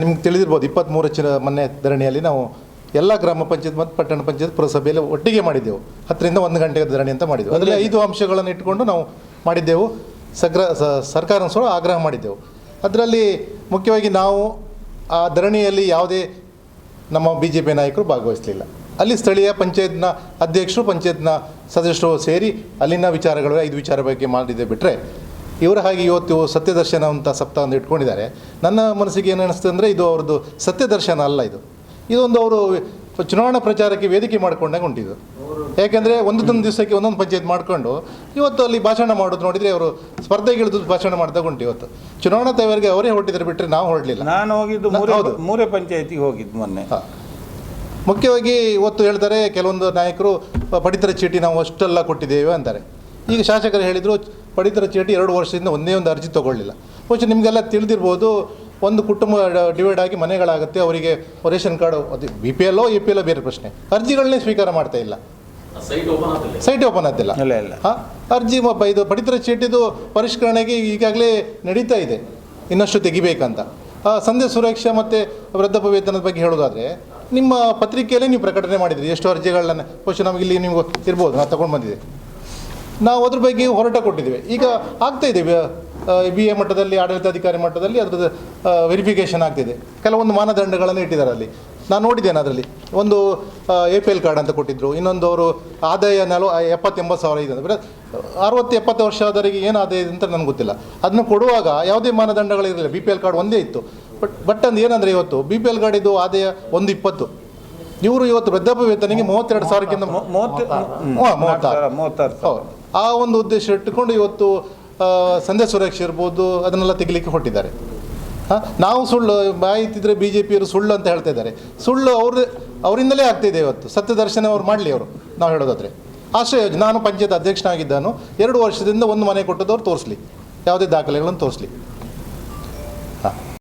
ನಿಮ್ಗೆ ತಿಳಿದಿರ್ಬೋದು ಇಪ್ಪತ್ತ್ಮೂರು ಚಿನ ಮೊನ್ನೆ ಧರಣಿಯಲ್ಲಿ ನಾವು ಎಲ್ಲ ಗ್ರಾಮ ಪಂಚಾಯತ್ ಮತ್ತು ಪಟ್ಟಣ ಪಂಚಾಯತ್ ಪುರಸಭೆಯಲ್ಲಿ ಒಟ್ಟಿಗೆ ಮಾಡಿದ್ದೆವು. ಹತ್ತರಿಂದ ಒಂದು ಗಂಟೆಗೆ ಧರಣಿ ಅಂತ ಮಾಡಿದ್ದೆವು. ಅದರಲ್ಲಿ ಐದು ಅಂಶಗಳನ್ನು ಇಟ್ಟುಕೊಂಡು ನಾವು ಮಾಡಿದ್ದೆವು. ಸಗ್ರ ಸರ್ಕಾರ ಸಹ ಆಗ್ರಹ ಮಾಡಿದ್ದೆವು. ಅದರಲ್ಲಿ ಮುಖ್ಯವಾಗಿ ನಾವು ಆ ಧರಣಿಯಲ್ಲಿ ಯಾವುದೇ ನಮ್ಮ ಬಿ ಜೆ ಪಿ ನಾಯಕರು ಭಾಗವಹಿಸಲಿಲ್ಲ. ಅಲ್ಲಿ ಸ್ಥಳೀಯ ಪಂಚಾಯತ್ನ ಅಧ್ಯಕ್ಷರು ಪಂಚಾಯತ್ನ ಸದಸ್ಯರು ಸೇರಿ ಅಲ್ಲಿನ ವಿಚಾರಗಳು ಐದು ವಿಚಾರ ಬಗ್ಗೆ ಮಾಡಿದ್ದೆ ಬಿಟ್ಟರೆ ಇವರ ಹಾಗೆ ಇವತ್ತು ಸತ್ಯದರ್ಶನ ಅಂತ ಸಪ್ತಾಹವನ್ನು ಇಟ್ಕೊಂಡಿದ್ದಾರೆ. ನನ್ನ ಮನಸ್ಸಿಗೆ ಏನು ಅನಿಸ್ತದೆ ಅಂದರೆ ಇದು ಅವ್ರದ್ದು ಸತ್ಯದರ್ಶನ ಅಲ್ಲ ಇದು. ಇದೊಂದು ಅವರು ಚುನಾವಣಾ ಪ್ರಚಾರಕ್ಕೆ ವೇದಿಕೆ ಮಾಡ್ಕೊಂಡಾಗ ಉಂಟಿದ್ದು. ಯಾಕೆಂದರೆ ಒಂದೊಂದು ದಿವಸಕ್ಕೆ ಒಂದೊಂದು ಪಂಚಾಯತ್ ಮಾಡಿಕೊಂಡು ಇವತ್ತು ಅಲ್ಲಿ ಭಾಷಣ ಮಾಡೋದು ನೋಡಿದರೆ ಅವರು ಸ್ಪರ್ಧೆಗಿಳಿದು ಭಾಷಣ ಮಾಡಿದಾಗ ಉಂಟು ಇವತ್ತು. ಚುನಾವಣಾ ತಯಾರಿಗೆ ಅವರೇ ಹೊರಟಿದ್ರೆ ಬಿಟ್ಟರೆ ನಾವು ಹೊರಡಲಿಲ್ಲ. ನಾನು ಹೋಗಿದ್ದು ಮೂರೇ ಪಂಚಾಯತಿಗೆ ಹೋಗಿದ್ದು ಮೊನ್ನೆ. ಮುಖ್ಯವಾಗಿ ಇವತ್ತು ಹೇಳ್ತಾರೆ ಕೆಲವೊಂದು ನಾಯಕರು ಪಡಿತರ ಚೀಟಿ ನಾವು ಅಷ್ಟೆಲ್ಲ ಕೊಟ್ಟಿದ್ದೇವೆ ಅಂತಾರೆ. ಈಗ ಶಾಸಕರು ಹೇಳಿದರು ಪಡಿತರ ಚೀಟಿ ಎರಡು ವರ್ಷದಿಂದ ಒಂದೇ ಒಂದು ಅರ್ಜಿ ತೊಗೊಳ್ಳಿಲ್ಲ. ಬಹುಶಃ ನಿಮಗೆಲ್ಲ ತಿಳಿದಿರ್ಬೋದು ಒಂದು ಕುಟುಂಬ ಡಿವೈಡ್ ಆಗಿ ಮನೆಗಳಾಗುತ್ತೆ ಅವರಿಗೆ ರೇಷನ್ ಕಾರ್ಡು ಅದು ಬಿ ಪಿ ಎಲ್ಲೋ ಎ ಪಿ ಎಲ್ಲೋ ಬೇರೆ ಪ್ರಶ್ನೆ. ಅರ್ಜಿಗಳನ್ನೇ ಸ್ವೀಕಾರ ಮಾಡ್ತಾ ಇಲ್ಲ. ಸೈಟ್ ಓಪನ್ ಆಗ್ತಿಲ್ಲ ಸೈಟ್ ಓಪನ್ ಆಗ್ತಿಲ್ಲ. ಇಲ್ಲ ಇಲ್ಲ. ಹಾಂ? ಅರ್ಜಿ ಮ- ಪ- ಇದು ಪಡಿತರ ಚೀಟಿದು ಪರಿಷ್ಕರಣೆಗೆ ಈಗಾಗಲೇ ನಡೀತಾ ಇದೆ. ಇನ್ನಷ್ಟು ತೆಗಿಬೇಕಂತ. ಆ, ಸಂಧ್ಯಾ ಸುರಕ್ಷಾ ಮತ್ತು ವೃದ್ಧಾಪ್ಯ ವೇತನದ ಬಗ್ಗೆ ಹೇಳೋದಾದರೆ ನಿಮ್ಮ ಪತ್ರಿಕೆಯಲ್ಲೇ ನೀವು ಪ್ರಕಟಣೆ ಮಾಡಿದ್ರಿ. ಎಷ್ಟು ಅರ್ಜಿಗಳನ್ನ ಬಹುಶಃ ನಮಗೆ ಇಲ್ಲಿ ನೀವು ಇರ್ಬೋದು. ನಾನು ತಗೊಂಡು ಬಂದಿದ್ದೆ. ನಾವು ಅದ್ರ ಬಗ್ಗೆ ಹೋರಾಟ ಕೊಟ್ಟಿದ್ದೇವೆ. ಈಗ ಆಗ್ತಾ ಇದೆ ಬಿ ಎ ಮಟ್ಟದಲ್ಲಿ, ಆಡಳಿತಾಧಿಕಾರಿ ಮಟ್ಟದಲ್ಲಿ ಅದ್ರದ್ದು ವೆರಿಫಿಕೇಷನ್ ಆಗ್ತಿದೆ ಕೆಲವೊಂದು ಮಾನದಂಡಗಳನ್ನು ಇಟ್ಟಿದ್ದಾರೆ ಅಲ್ಲಿ. ನಾನು ನೋಡಿದ್ದೇನೆ ಅದರಲ್ಲಿ. ಒಂದು ಎ ಪಿ ಎಲ್ ಕಾರ್ಡ್ ಅಂತ ಕೊಟ್ಟಿದ್ದರು ಇನ್ನೊಂದು ಅವರು ಆದಾಯ ನಲ್ವ ಎಪ್ಪತ್ತೆಂಬತ್ತು ಸಾವಿರ ಇದೆ. ಅಂದರೆ ಅರವತ್ತು, ಎಪ್ಪತ್ತು ವರ್ಷ ಆದವರಿಗೆ ಏನು ಆದಾಯ ಇದೆ ಅಂತ ನನಗೆ ಗೊತ್ತಿಲ್ಲ. ಅದನ್ನು ಕೊಡುವಾಗ ಯಾವುದೇ ಮಾನದಂಡಗಳಿರಲಿಲ್ಲ. ಬಿ ಪಿ ಎಲ್ ಕಾರ್ಡ್ ಒಂದೇ ಇತ್ತು. ಬಟ್ ಬಟ್ ಅಂದ್ರೆ ಏನಂದರೆ ಇವತ್ತು ಬಿ ಪಿ ಎಲ್ ಕಾರ್ಡಿದು ಆದಾಯ ಒಂದು ಇಪ್ಪತ್ತು. ಇವರು ಇವತ್ತು ವೃದ್ಧಾಪ್ಯ ವೇತನಿಗೆ ಮೂವತ್ತೆರಡು ಸಾವಿರಕ್ಕಿಂತ ಮೂವತ್ತಾರು. ಮೂವತ್ತಾರು ಆ ಒಂದು ಉದ್ದೇಶ ಇಟ್ಟುಕೊಂಡು ಇವತ್ತು ಸಂಧ್ಯಾ ಸುರಕ್ಷೆ ಇರ್ಬೋದು ಅದನ್ನೆಲ್ಲ ತೆಗಿಲಿಕ್ಕೆ ಹೊಟ್ಟಿದ್ದಾರೆ ಹಾಂ? ನಾವು ಸುಳ್ಳು ಬಾಯಿತಿದ್ರೆ ಬಿ ಜೆ ಪಿಯವರು ಸುಳ್ಳು ಅಂತ ಹೇಳ್ತಾ ಇದ್ದಾರೆ. ಸುಳ್ಳು ಅವ್ರ ಅವರಿಂದಲೇ ಆಗ್ತಿದೆ ಇವತ್ತು. ಸತ್ಯದರ್ಶನ ಅವ್ರು ಮಾಡಲಿ ಅವರು ನಾವು ಹೇಳೋದಾದರೆ. ಆಶ್ರಯ ಯೋಜನೆ ನಾನು ಪಂಚಾಯತ್ ಅಧ್ಯಕ್ಷನಾಗಿದ್ದಾನು ಎರಡು ವರ್ಷದಿಂದ ಒಂದು ಮನೆ ಕೊಟ್ಟದವ್ರು ತೋರಿಸ್ಲಿ. ಯಾವುದೇ ದಾಖಲೆಗಳನ್ನು ತೋರಿಸ್ಲಿ.